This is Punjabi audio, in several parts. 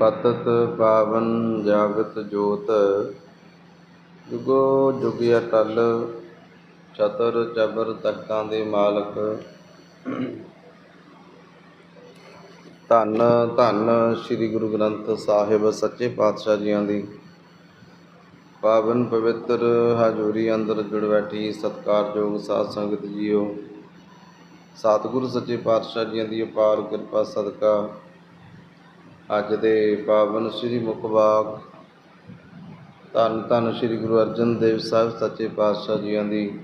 ਪਤਤ ਪਾਵਨ ਜਾਗਤ ਜੋਤ, ਜੁਗੋ ਜੁਗ ਅਟਲ ਚਤਰ ਚਬਰ ਤਖਤਾਂ ਦੇ ਮਾਲਕ। ਧੰਨ ਧੰਨ ਸ੍ਰੀ ਗੁਰੂ ਗ੍ਰੰਥ ਸਾਹਿਬ ਸੱਚੇ ਪਾਤਸ਼ਾਹ ਜੀਆਂ ਦੀ। ਪਾਵਨ ਪਵਿੱਤਰ ਹਜ਼ੂਰੀ ਅੰਦਰ ਜੁੜ ਬੈਠੀ ਸਤਿਕਾਰਯੋਗ ਸਾਧ ਸੰਗਤ ਜੀਓ। ਸਤਿਗੁਰੂ ਸੱਚੇ ਪਾਤਸ਼ਾਹ ਜੀਆਂ ਦੀ ਅਪਾਰ ਕਿਰਪਾ ਸਦਕਾ ਅੱਜ ਦੇ ਪਾਵਨ ਸ੍ਰੀ ਮੁਖਵਾਕ ਧੰਨ ਧੰਨ ਸ੍ਰੀ ਗੁਰੂ ਅਰਜਨ ਦੇਵ ਸਾਹਿਬ ਸੱਚੇ ਪਾਤਸ਼ਾਹ ਜੀਆਂ ਦੀ।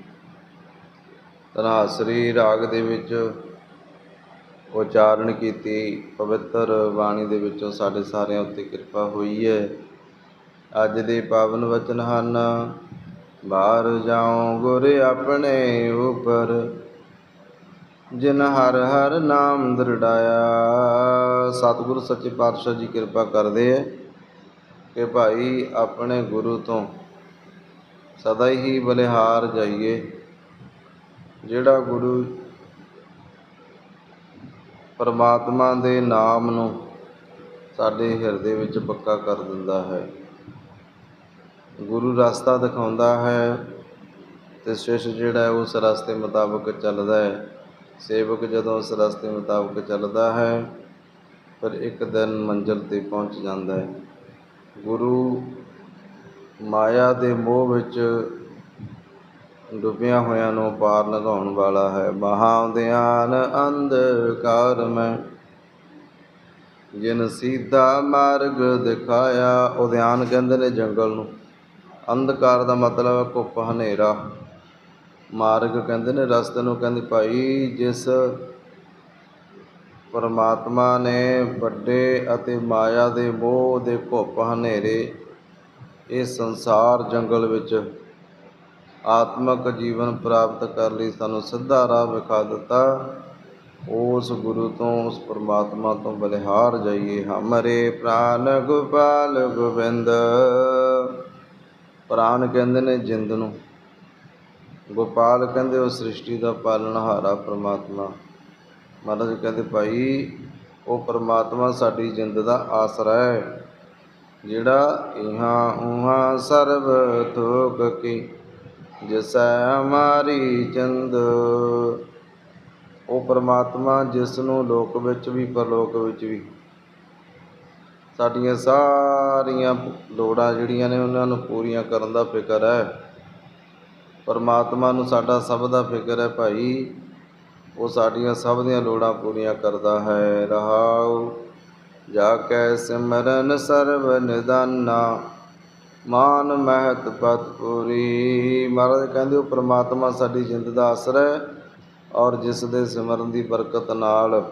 ਧਨਾਸਰੀ ਰਾਗ ਦੇ ਵਿੱਚ ਉਚਾਰਨ ਕੀਤੀ, ਪਵਿੱਤਰ ਬਾਣੀ ਦੇ ਵਿੱਚੋਂ ਸਾਡੇ ਸਾਰਿਆਂ ਉੱਤੇ ਕਿਰਪਾ ਹੋਈ ਹੈ। ਅੱਜ ਦੇ ਪਾਵਨ ਵਚਨ ਹਨ, ਬਾਹਰ ਜਾਉ ਗੁਰ ਆਪਣੇ ਉਪਰ ਜਿਨ ਹਰ ਹਰ ਨਾਮ ਦਰੜਾਇਆ। ਸਤਿਗੁਰੂ ਸੱਚੇ ਪਾਤਸ਼ਾਹ ਜੀ ਕਿਰਪਾ ਕਰਦੇ ਹੈ ਕਿ ਭਾਈ ਆਪਣੇ ਗੁਰੂ ਤੋਂ ਸਦਾ ਹੀ ਬਲਿਹਾਰ ਜਾਈਏ। ਜਿਹੜਾ ਗੁਰੂ ਪਰਮਾਤਮਾ ਦੇ ਨਾਮ ਨੂੰ ਸਾਡੇ ਹਿਰਦੇ ਵਿੱਚ ਪੱਕਾ ਕਰ ਦਿੰਦਾ ਹੈ। ਗੁਰੂ ਰਸਤਾ ਦਿਖਾਉਂਦਾ ਹੈ ਤੇ ਸ਼ਿਸ਼ ਜਿਹੜਾ ਉਸ ਰਸਤੇ ਮੁਤਾਬਕ ਚੱਲਦਾ ਹੈ। ਸੇਵਕ ਜਦੋਂ ਉਸ ਰਸਤੇ ਮੁਤਾਬਕ ਚੱਲਦਾ ਹੈ ਪਰ ਇੱਕ ਦਿਨ ਮੰਜ਼ਿਲ ਤੇ ਪਹੁੰਚ ਜਾਂਦਾ ਹੈ। ਗੁਰੂ ਮਾਇਆ ਦੇ ਮੋਹ ਵਿੱਚ ਡੁੱਬਿਆਂ ਹੋਇਆਂ ਨੂੰ ਪਾਰ ਲੰਘਾਉਣ ਵਾਲਾ ਹੈ। ਮਹਾਂਦਿਆਨ ਅੰਧਕਾਰ ਮੈਂ, ਜਿਨ ਸੀਧਾ ਮਾਰਗ ਦਿਖਾਇਆ ਉਦਿਆਨ ਕਹਿੰਦੇ ਨੇ ਜੰਗਲ ਨੂੰ। ਅੰਧਕਾਰ ਦਾ ਮਤਲਬ ਹੈ ਘੁੱਪ ਹਨੇਰਾ। ਮਾਰਗ ਕਹਿੰਦੇ ਨੇ, ਰਸਤੇ ਨੂੰ ਕਹਿੰਦੇ ਭਾਈ ਜਿਸ ਪਰਮਾਤਮਾ ਨੇ ਵੱਡੇ ਅਤੇ ਮਾਇਆ ਦੇ ਮੋਹ ਦੇ ਘੁੱਪ ਹਨੇਰੇ, ਇਹ ਸੰਸਾਰ ਜੰਗਲ ਵਿੱਚ ਆਤਮਿਕ ਜੀਵਨ ਪ੍ਰਾਪਤ ਕਰ ਲਈ ਸਾਨੂੰ ਸਿੱਧਾ ਰਾਹ ਵਿਖਾ ਦਿੱਤਾ, ਉਸ ਗੁਰੂ ਤੋਂ, ਉਸ ਪਰਮਾਤਮਾ ਤੋਂ ਬਲਿਹਾਰ ਜਾਈਏ। ਹਮਰੇ ਪ੍ਰਾਨ ਗੋਪਾਲ ਗੋਬਿੰਦ, ਪ੍ਰਾਨ ਕਹਿੰਦੇ ਨੇ ਜਿੰਦ ਨੂੰ। ਗੋਪਾਲ ਕਹਿੰਦੇ ਉਹ ਸ੍ਰਿਸ਼ਟੀ ਦਾ ਪਾਲਣਹਾਰਾ ਪਰਮਾਤਮਾ। ਮਹਾਰਾਜ ਕਹਿੰਦੇ, ਭਾਈ, ਉਹ ਪਰਮਾਤਮਾ ਸਾਡੀ ਜਿੰਦ ਦਾ ਆਸਰਾ ਹੈ। ਜਿਹੜਾ ਇਹਾਂ ਉਹਾਂ ਸਰਬ ਥੋਕ ਕੀ, ਜਿਸੈ ਹਮਾਰੀ ਚੰਦ। ਉਹ ਪਰਮਾਤਮਾ ਜਿਸ ਨੂੰ ਲੋਕ ਵਿੱਚ ਵੀ, ਪਰਲੋਕ ਵਿੱਚ ਵੀ ਸਾਡੀਆਂ ਸਾਰੀਆਂ ਲੋੜਾਂ ਜਿਹੜੀਆਂ ਨੇ, ਉਹਨਾਂ ਨੂੰ ਪੂਰੀਆਂ ਕਰਨ ਦਾ ਫਿਕਰ ਹੈ। ਪਰਮਾਤਮਾ ਨੂੰ ਸਾਡਾ ਸਭ ਦਾ ਫਿਕਰ ਹੈ ਭਾਈ। ਉਹ ਸਾਡੀਆਂ ਸਭ ਦੀਆਂ ਲੋੜਾਂ ਪੂਰੀਆਂ ਕਰਦਾ ਹੈ। ਰਹਾਉ, ਜਾ ਕੈ ਸਿਮਰਨ ਸਰਬ ਨਿਦਾਨਾ, ਮਾਨ ਮਹਿਤ ਪਤ ਪੂਰੀ। ਮਹਾਰਾਜ ਕਹਿੰਦੇ, ਉਹ ਪ੍ਰਮਾਤਮਾ ਸਾਡੀ ਜਿੰਦ ਦਾ ਆਸਰਾ ਹੈ ਔਰ ਜਿਸ ਦੇ ਸਿਮਰਨ ਦੀ ਬਰਕਤ ਨਾਲ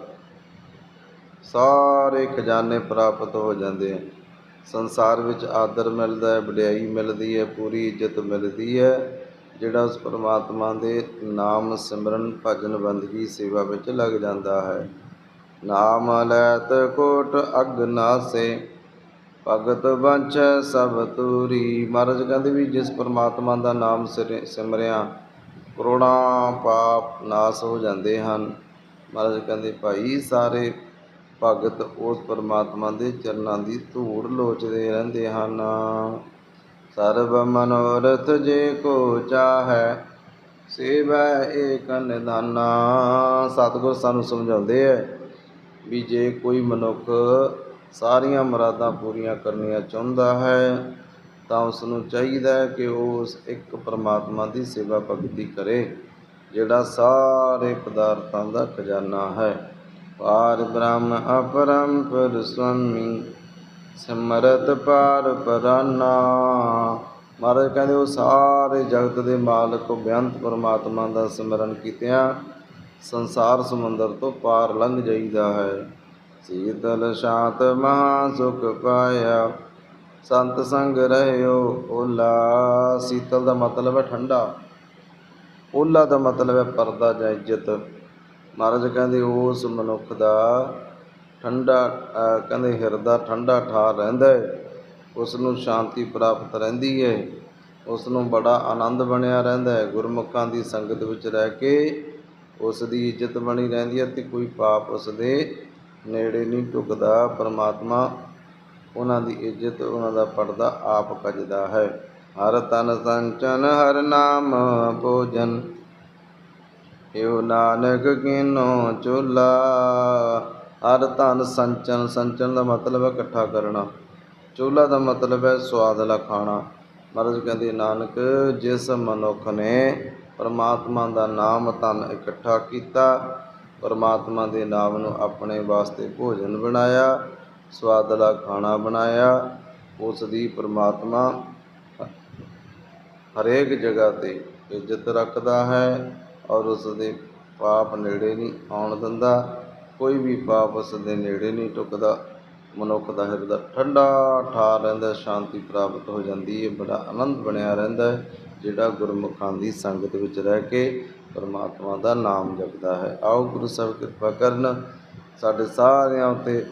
ਸਾਰੇ ਖਜ਼ਾਨੇ ਪ੍ਰਾਪਤ ਹੋ ਜਾਂਦੇ ਹਨ ਸੰਸਾਰ ਵਿੱਚ ਆਦਰ ਮਿਲਦਾ ਹੈ, ਵਡਿਆਈ ਮਿਲਦੀ ਹੈ, ਪੂਰੀ ਇੱਜ਼ਤ ਮਿਲਦੀ ਹੈ। ਜਿਹੜਾ ਉਸ ਪਰਮਾਤਮਾ ਦੇ ਨਾਮ ਸਿਮਰਨ ਭਜਨ ਬੰਦਗੀ ਸੇਵਾ ਵਿੱਚ ਲੱਗ ਜਾਂਦਾ ਹੈ। ਨਾਮ ਲੈਤ ਕੋਟ ਅਗਨਾਸੇ ਭਗਤ ਬੰਚ ਸਭ ਤੂਰੀ। ਮਹਾਰਾਜ ਕਹਿੰਦੇ ਵੀ ਜਿਸ ਪਰਮਾਤਮਾ ਦਾ ਨਾਮ ਸਿਰ- ਸਿਮਰਿਆ, ਕਰੋੜਾਂ ਪਾਪ ਨਾਸ ਹੋ ਜਾਂਦੇ ਹਨ। ਮਹਾਰਾਜ ਕਹਿੰਦੇ ਭਾਈ, ਸਾਰੇ ਭਗਤ ਉਸ ਪਰਮਾਤਮਾ ਦੇ ਚਰਨਾਂ ਦੀ ਧੂੜ ਲੋਚਦੇ ਰਹਿੰਦੇ ਹਨ। ਸਰਬ ਮਨੋਰਥ ਜੇ ਕੋ ਚਾਹੈ, ਸੇਵੈ ਏਕ ਨਿਧਾਨਾ ਸਤਿਗੁਰ ਸਾਨੂੰ ਸਮਝਾਉਂਦੇ ਹੈ ਵੀ ਜੇ ਕੋਈ ਮਨੁੱਖ ਸਾਰੀਆਂ ਮੁਰਾਦਾਂ ਪੂਰੀਆਂ ਕਰਨੀਆਂ ਚਾਹੁੰਦਾ ਹੈ, ਤਾਂ ਉਸ ਨੂੰ ਚਾਹੀਦਾ ਹੈ ਕਿ ਉਹ ਉਸ ਇੱਕ ਪਰਮਾਤਮਾ ਦੀ ਸੇਵਾ ਭਗਤੀ ਕਰੇ, ਜਿਹੜਾ ਸਾਰੇ ਪਦਾਰਥਾਂ ਦਾ ਖਜ਼ਾਨਾ ਹੈ। ਪਾਰ ਬ੍ਰਹਮ ਅਪਰੰਪਰ ਸੁਆਮੀ ਸਿਮਰਤ ਪਾਰ ਪਰਾਨਾ। ਮਹਾਰਾਜ ਕਹਿੰਦੇ, ਉਹ ਸਾਰੇ ਜਗਤ ਦੇ ਮਾਲਕ ਬੇਅੰਤ ਪਰਮਾਤਮਾ ਦਾ ਸਿਮਰਨ ਕੀਤਿਆਂ ਸੰਸਾਰ ਸਮੁੰਦਰ ਤੋਂ ਪਾਰ ਲੰਘ ਜਾਈਦਾ ਹੈ। ਸੀਤਲ ਸ਼ਾਂਤ ਮਹਾ ਸੁਖ ਪਾਇਆ। ਸੰਤ ਸੰਗ ਰਹਿਓ ਓਲਾ। ਸੀਤਲ ਦਾ ਮਤਲਬ ਹੈ ਠੰਡਾ। ਓਲਾ ਦਾ ਮਤਲਬ ਹੈ ਪਰਦਾ ਜਾਂ ਇੱਜ਼ਤ। ਮਹਾਰਾਜ ਕਹਿੰਦੇ, ਉਸ ਮਨੁੱਖ ਦਾ ਠੰਡਾ ਕਹਿੰਦੇ ਹਿਰਦਾ ਠੰਡਾ ਠਾਰ ਰਹਿੰਦਾ ਹੈ ਉਸ ਨੂੰ ਸ਼ਾਂਤੀ ਪ੍ਰਾਪਤ ਰਹਿੰਦੀ ਹੈ। ਉਸ ਨੂੰ ਬੜਾ ਆਨੰਦ ਬਣਿਆ ਰਹਿੰਦਾ ਹੈ। ਗੁਰਮੁਖਾਂ ਦੀ ਸੰਗਤ ਵਿੱਚ ਰਹਿ ਕੇ ਉਸ ਦੀ ਇੱਜ਼ਤ ਬਣੀ ਰਹਿੰਦੀ ਹੈ ਤੇ ਕੋਈ ਪਾਪ ਉਸ ਦੇ ਨੇੜੇ ਨਹੀਂ ਢੁਕਦਾ ਪਰਮਾਤਮਾ ਉਹਨਾਂ ਦੀ ਇੱਜ਼ਤ, ਉਹਨਾਂ ਦਾ ਪਰਦਾ ਆਪ ਕੱਜਦਾ ਹੈ। ਹਰ ਤਨ ਸੰਚਨ, ਹਰ ਨਾਮ ਭੋਜਨ ਏਉ ਨਾਨਕ ਕੀਨੋ ਚੁਲਾ। ਹਰ ਧਨ ਸੰਚਨ ਸੰਚਨ ਦਾ ਮਤਲਬ ਹੈ ਇਕੱਠਾ ਕਰਨਾ। ਚੁੱਲ੍ਹਾ ਦਾ ਮਤਲਬ ਹੈ ਸਵਾਦ ਖਾਣਾ। ਮਹਾਰਾਜ ਕਹਿੰਦੇ, ਨਾਨਕ, ਜਿਸ ਮਨੁੱਖ ਨੇ ਪਰਮਾਤਮਾ ਦਾ ਨਾਮ ਧਨ ਇਕੱਠਾ ਕੀਤਾ, ਪਰਮਾਤਮਾ ਦੇ ਨਾਮ ਨੂੰ ਆਪਣੇ ਵਾਸਤੇ ਭੋਜਨ ਬਣਾਇਆ, ਸਵਾਦ ਖਾਣਾ ਬਣਾਇਆ, ਉਸ ਦੀ ਪਰਮਾਤਮਾ ਹਰੇਕ ਜਗ੍ਹਾ ਤੇ ਇੱਜ਼ਤ ਰੱਖਦਾ ਹੈ ਔਰ ਉਸ ਦੇ ਪਾਪ ਨੇੜੇ ਨਹੀਂ ਆਉਣ ਦਿੰਦਾ। ਕੋਈ ਵੀ ਪਾਪ ਉਸ ਦੇ ਨੇੜੇ ਨਹੀਂ ਟੁਕਦਾ। ਮਨੁੱਖ ਦਾ ਹਿਰਦਾ ਠੰਡਾ ਠਾਰ ਰਹਿੰਦਾ ਸ਼ਾਂਤੀ ਪ੍ਰਾਪਤ ਹੋ ਜਾਂਦੀ ਹੈ, ਬੜਾ ਆਨੰਦ ਬਣਿਆ ਰਹਿੰਦਾ ਹੈ, ਜਿਹੜਾ ਗੁਰਮੁਖਾਂ ਦੀ ਸੰਗਤ ਵਿੱਚ ਰਹਿ ਕੇ ਪਰਮਾਤਮਾ ਦਾ ਨਾਮ ਜਪਦਾ ਹੈ। ਆਓ ਗੁਰੂ ਸਾਹਿਬ ਕਿਰਪਾ ਕਰਨ, ਸਾਡੇ ਸਾਰਿਆਂ ਉੱਤੇ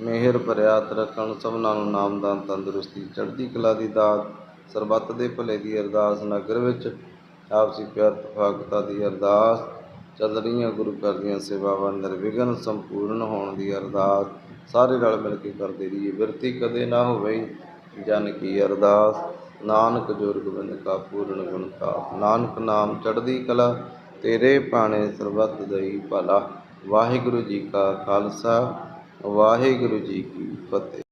ਮਿਹਰ ਭਰਿਆ ਰੱਖਣ, ਸਭਨਾਂ ਨੂੰ ਨਾਮਦਾਨ ਤੰਦਰੁਸਤੀ, ਚੜ੍ਹਦੀ ਕਲਾ ਦੀ ਦਾਤ, ਸਰਬੱਤ ਦੇ ਭਲੇ ਦੀ ਅਰਦਾਸ ਨਗਰ ਵਿੱਚ ਆਪਸੀ ਪਿਆਰ ਤਫਾਕਤਾ ਦੀ ਅਰਦਾਸ ਚੱਲ ਰਹੀਆਂ ਗੁਰੂ ਘਰ ਦੀਆਂ ਸੇਵਾਵਾਂ ਨਿਰਵਿਘਨ ਸੰਪੂਰਨ ਹੋਣ ਦੀ ਅਰਦਾਸ। ਸਾਰੇ ਰਲ ਮਿਲ ਕੇ ਕਰਦੇ ਰਹੀਏ। ਬਿਰਤੀ ਕਦੇ ਨਾ ਹੋਵੇ ਜਨ ਕੀ ਅਰਦਾਸ। ਨਾਨਕ ਜੋਰ ਗੋਬਿੰਦ ਕਾ ਪੂਰਨ ਗੁਣ ਕਾ ਨਾਨਕ ਨਾਮ ਚੜ੍ਹਦੀ ਕਲਾ, ਤੇਰੇ ਪਾਣੇ ਸਰਬੱਤ ਦਈ ਭਲਾ। ਵਾਹਿਗੁਰੂ ਜੀ ਕਾ ਖਾਲਸਾ, ਵਾਹਿਗੁਰੂ ਜੀ ਕੀ ਫਤਿਹ।